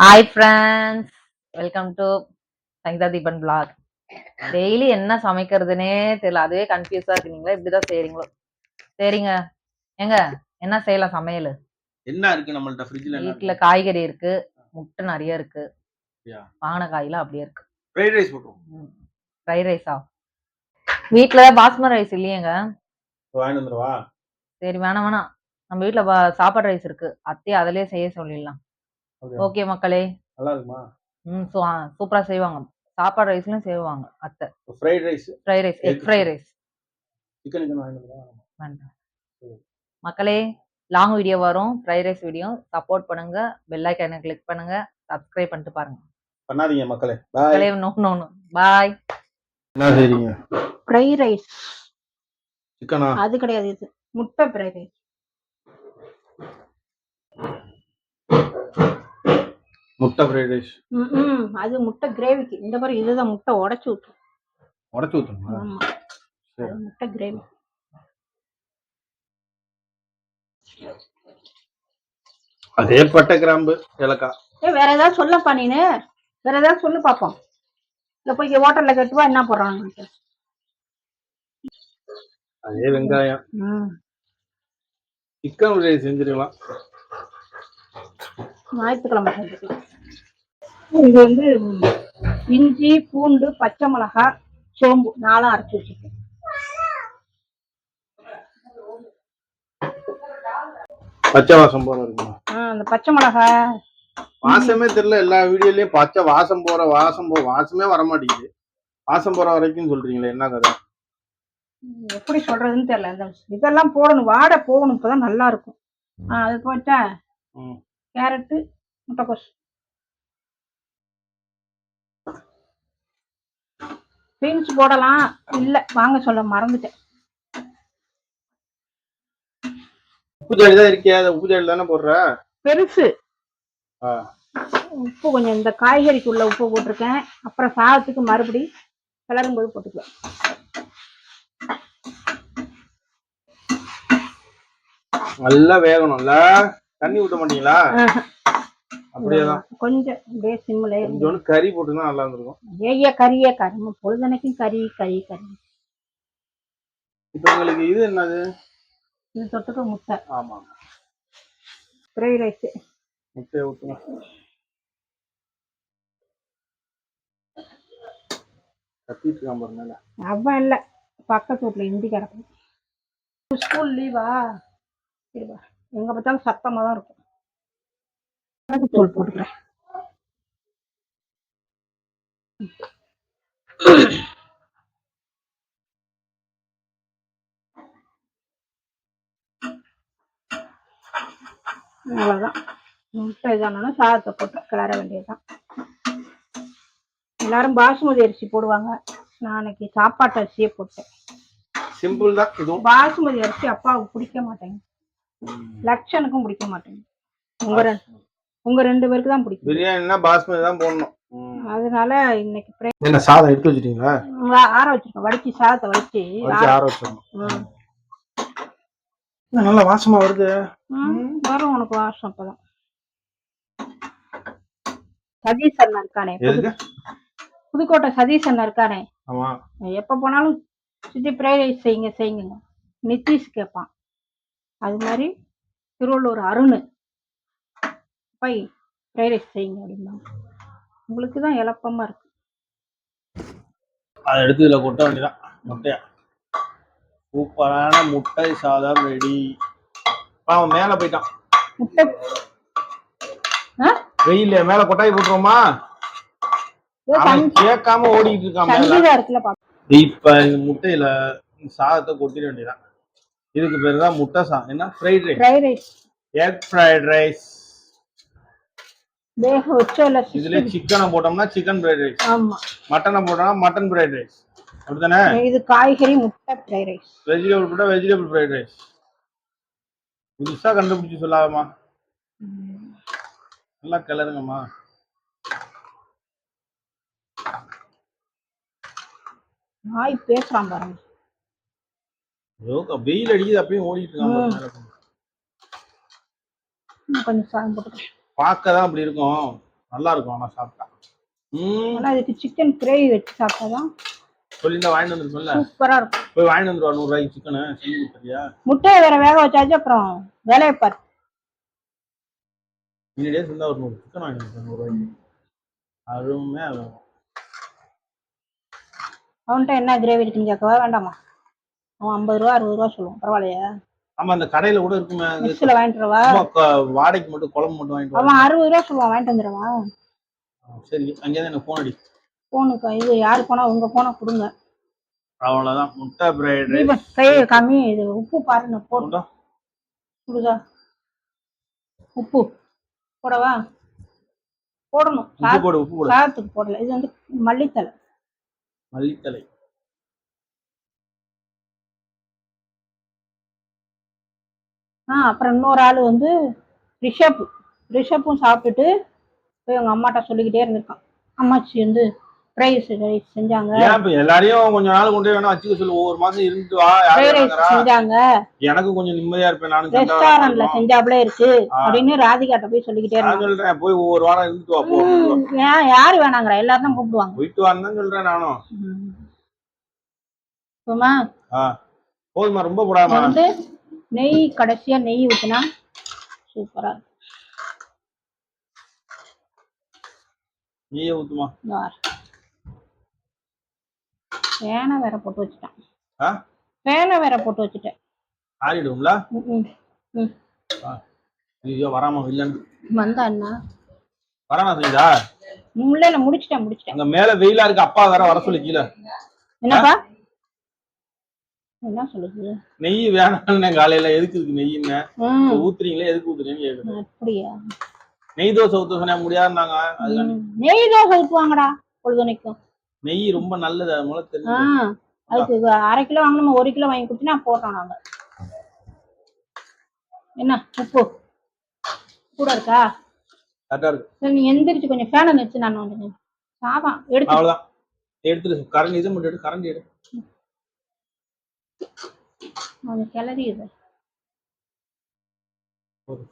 Hi friends welcome to Sangeetha Deepan blog daily என்ன சமைக்கிறதுனே தெரியல. அதுவே கன்ஃபியூஸா இருக்கு. நீங்களா இப்படிதான் செய்றீங்களோ? சரிங்க. ஏங்க என்ன செய்யலாம் சமையல்? என்ன இருக்கு? நம்மள்ட்ட ஃப்ரிட்ஜ்ல வீட்டுல காய்கறி இருக்கு முட்டை நிறைய இருக்கு. வாங்கின காயெல்லாம் அப்படியே இருக்கு. ஃப்ரைட் ரைஸ் போட்டுருவோம். ஃப்ரைட் ரைஸா வீட்டுல பாஸ்மதி ரைஸ் இல்லையேங்க? சரி வேணாம் வேணாம். நம்ம வீட்டுல பா- சாப்பாடு ரைஸ் இருக்கு. அத்தையே அதிலே செய்ய சொல்லிடலாம்? ஓகே மக்களே. நல்லா இருக்குமா? ம் சூப்பரா செய்வாங்க. சாப்பாடு ரைஸ்லயும் செய்வாங்க அத்தை. Fried rice fried rice egg fried rice chicken chicken. மக்களே லாங் வீடியோ வரும். ஃப்ரைட் ரைஸ் வீடியோ சப்போர்ட் பண்ணுங்க. பெல் ஐக்கானை கிளிக் பண்ணுங்க. சப்ஸ்கிரைப் பண்ணிட்டு பாருங்க. பண்ணாதீங்க மக்களே. பாய் மக்களே நோ நோ நோ பாய் என்ன செய்றீங்க? ஃப்ரைட் ரைஸ் சிக்கனா அது கிடையாது. இது முட்டை ஃப்ரைட் ரைஸ் முட்டை ஃப்ரைட் ரைஸ் ம் அது முட்டை கிரேவிக்கு இந்த மாதிரி இதுதான் முட்டை உடைச்சு ஊற்றும் உடச்சு ஆமா. அது முட்டை கிரேவி அதே பட்டை கிராம்பு ஏலக்காய். ஏ வேற ஏதாவது சொல்லப்பா நீனு. வேற ஏதாவது சொல்லு பார்ப்போம் இல்லை போய் ஹோட்டல்ல கட்டுவா என்ன போடுறாங்க அதே வெங்காயம். ம். சிக்கன் செஞ்சிருக்கலாம். ஞாயிற்றுக்கிழமை செஞ்சுக்கலாம் இது வந்து இஞ்சி பூண்டு பச்சை மிளகாய் சோம்பு நாளும் அரைச்சி வச்சுருக்கேன். பச்சை வாசம் போற இருக்குமா? அந்த பச்சை மிளகாய் வாசமே தெரியல எல்லா வீடியோலயும் பச்சை வாசம் போற வாசம் போ வாசமே வர மாட்டேங்குது. வாசம் போற வரைக்கும் சொல்றீங்களே என்ன கதை? எப்படி சொல்றதுன்னு தெரியல இந்த இதெல்லாம் போடணும் வாடை போகணும் இப்பதான் நல்லா இருக்கும். அது போட்டா. கேரட்டு முட்டைக்கோஸ். பீன்ஸ் போடலாம். இல்ல வாங்க சொல்ல மறந்துட்டேன். உப்பு ஜாடி தான் இருக்கே அதை உப்பு ஜாடி தானே போடுற? பெருசு. உப்பு கொஞ்சம் இந்த காய்கறிக்குள்ள உப்பு போட்டிருக்கேன். அப்புறம் சாதத்துக்கு மறுபடி கிளறும் போது போட்டுக்கலாம். நல்லா வேகணும்ல தண்ணி ஊத்த மாட்டீங்களா? அப்படியேதான் கொஞ்சம் அப்படியே சிம்மில் கொஞ்சோண்டு கறி போட்டுதான் நல்லா இருந்திருக்கும். ஏய்யா கறியே கறி. பொழுதனைக்கும் கறி கறி கறி. இப்ப உங்களுக்கு இது என்னது? இது தொட்டுக்க முட்டை. ஆமா. ஃப்ரைட் ரைஸ் முட்டையை ஊத்துங்க. கத்திட்டு இருக்கான் பாருங்க அவன் இல்லை. பக்கத்து வீட்டில் இந்தி கிடக்கும் ஸ்கூல் லீவா எங்கே பார்த்தாலும் சத்தமாக தான் இருக்கும். தூள் போட்டுக்கிறேன். அவ்வளோதான் முட்டை இதானோன்னா சாதத்தை போட்டு கிளற வேண்டியதுதான். எல்லாரும் பாசுமதி அரிசி போடுவாங்க. நான் அன்னைக்கு சாப்பாட்டு அரிசியே போட்டேன். சிம்பிள் தான். இதுவும் பாசுமதி அரிசி அப்பாவுக்கு பிடிக்க மாட்டேங்குது. லட்சனுக்கும் பிடிக்க மாட்டேங்குது. உங்க உங்க ரெண்டு பேருக்கு தான் பிடிக்கும். பிரியாணினா பாஸ்மதி தான் போடணும். ம். அதனால இன்னைக்கு என்ன சாதம் எடுத்து வச்சிட்டீங்களா? ஆற வச்சிருக்கோம். வடிச்சு சாதத்தை வடிச்சு வச்சு ஆற- ஆற வச்சிடணும். ம். என்ன நல்லா வாசமா வருது? ம், வரும் உனக்கு வாசம் அப்பதான். சதீஷ் அண்ணா இருக்கானே. புதுக்கோட்டை சதீஷ் அண்ணா இருக்கானே. எப்ப போனாலும் சித்தி ஃப்ரைட் ரைஸ் செய்யுங்க செய்யுங்க. நிதிஷ் கேட்பான் அது மாதிரி திருவள்ளூர் அருண். பை ஃப்ரைட் ரைஸ் செய்யுங்க அப்படின்னா உங்களுக்கு தான் எளப்பமா இருக்கு. அதை எடுத்து இதுல கொட்ட வேண்டியதான் முட்டையா. சூப்பரான முட்டை சாதம் ரெடி அவன் மேல போயிட்டான். முட்டை ஆ? வெயில்ல மேல கொட்டாய் சங்- கேட்காம ஓடிட்டு இருக்கான் இப்ப இந்த முட்டையில சாதத்தை கொட்டிட வேண்டியதான் இதுக்கு பேர் தான் முட்டை சா என்ன? Fried rice fried rice egg fried rice வேக வச்சோ இல்ல இதுல சிக்கனை போட்டோம்னா சிக்கன் ஃப்ரைட் ரைஸ் ஆமா. மட்டனை போட்டோம்னா மட்டன் ஃப்ரைட் ரைஸ் அப்படித்தானே? இது காய்கறி முட்டை ஃப்ரைட் ரைஸ் வெஜிடபிள் போட்டா வெஜிடபிள் ஃப்ரைட் ரைஸ் புதுசா கண்டுபிடிச்சு சொல்லாதம்மா. நல்லா கிளறுங்கம்மா. நாய் பேசுறான் பாருங்க. வெயில் அடிக்குது அப்பயும் ஓடிட்டு. இன்னும் கொஞ்சம் சாதம் போட்டுக்கிறேன். பார்க்க தான் அப்படி இருக்கும். நல்லா இருக்கும் ஆனா சாப்பிட்டா. ம். ஆனா இதுக்கு சிக்கன் கிரேவி வச்சு சாப்பிட்டாதான் சொல்லியிருந்தா வாங்கிட்டு வந்துருக்கோம்ல சூப்பரா இருக்கும். போய் வாங்கிட்டு வந்துருவா நூறு ரூபாய்க்கு சிக்கனு செஞ்சு கொடுத்துறியா முட்டையை வேற வேக வச்சாச்சு அப்புறம் வேலையை பாரு. முன்னாடியே இருந்தா ஒரு நூறு சிக்கன் வாங்கிட்டு வந்துருக்கேன் நூறு ரூபாய்க்கு அருமையா இருக்கும். அவன்கிட்ட என்ன கிரேவி இருக்குன்னு கேட்கவா? வேண்டாமா. அவன் ஐம்பது ரூபா அறுபது ரூபா சொல்லுவான். பரவாயில்லையா. ஆமா அந்த கடையில கூட இருக்குமே அது மிக்சில் வாங்கிட்டு க- வாடகைக்கு மட்டும் குழம்பு மட்டும் வாங்கிட்டு வா. அவன் அறுபது ரூபா சொல்லுவான் வாங்கிட்டு வந்துடுவா சரி அங்கேயிருந்து எனக்கு ஃபோன் அடி ஃபோனுக்கு இது யாரு போனா உங்க போனை கொடுங்க. அவ்வளவுதான் முட்டை பிரைட் ரைஸ் கையை கம்மி இது உப்பு பாருங்க போட்டு கொடுதா. உப்பு போடவா? போடணும். உப்பு போடு உப்பு போடு. சாதத்துக்கு போடல இது வந்து மல்லித்தலை மல்லித்தலை அப்புறம் இன்னொரு ஆள் வந்து ரிஷப் ரிஷப்பும் சாப்பிட்டுட்டு போய் அவங்க அம்மாட்ட சொல்லிக்கிட்டே இருந்திருக்கான். அம்மாச்சி வந்து ஃப்ரைஸ் ரைஸ் செஞ்சாங்க. எல்லாரையும் கொஞ்ச நாள் கொண்டு வேணா வச்சுக்க சொல்லு. ஒவ்வொரு மாசம் இருந்துட்டு வா ரைஸ்? செஞ்சாங்க. எனக்கு கொஞ்சம் நிம்மதியா இருப்பேன். நானும் ரெஸ்டாரண்ட்ல செஞ்சாப்ல இருக்கு. அப்படின்னு ராதிகாட்ட போய் சொல்லிக்கிட்டே நான் சொல்றேன் போய் ஒவ்வொரு வாரம் இருந்துட்டு வா போ யாரு வேணாங்கிற? எல்லாரும் தான் கூப்பிடுவாங்க. போயிட்டு வான்னு சொல்றேன் நானும். ம். சும்மா. போதுமா ரொம்ப போடாம. நெய் கடைசியா நெய் ஊத்தினா சூப்பரா இருக்கும். நீயே ஊத்துமா? இந்த வாரம். பேனை வேற போட்டு வச்சுட்டேன்? பேனை வேற போட்டு வச்சுட்டேன். ம். ஐயோ வராம இல்லன்னு வந்தா என்ன? வரானா செஞ்சா முள்ள இல்ல முடிச்சிட்டேன் முடிச்சிட்டேன். அங்க மேல வெயிலா இருக்கு அப்பா வேற வர சொல்லி கீழே. என்னப்பா? என்ன சொல்லுது நெய் வேணாம்னு காலையில எதுக்கு இருக்கு நெய்ன்னு ஊத்துறீங்களே? எதுக்கு ஊத்துறீங்கன்னு கேக்குது அப்படியா? நெய் தோசை ஊத்த சொன்னா முடியாதுனாங்க. நெய் தோசை ஊற்றுவாங்கடா பொழுதுனைக்கும். நெய் ரொம்ப நல்லது அது மூலம் தெரிஞ்சு அதுக்கு அரை கிலோ வாங்கணும்? ஒரு கிலோ வாங்கி கொடுத்தீங்கன்னா போட்டோம் நாங்க. என்ன உப்பு? கூட இருக்கா? கரெக்டா இருக்கு. சரி நீ எந்திரிச்சு கொஞ்சம் ஃபேனை வச்சு நான் வந்து சாதம் எடுத்து அவ்வளவுதான். எடுத்துட்டு கரண்ட் இதை மட்டும் எடு கரண்ட் எடு. கொஞ்சம் கிளறி இது போதும்.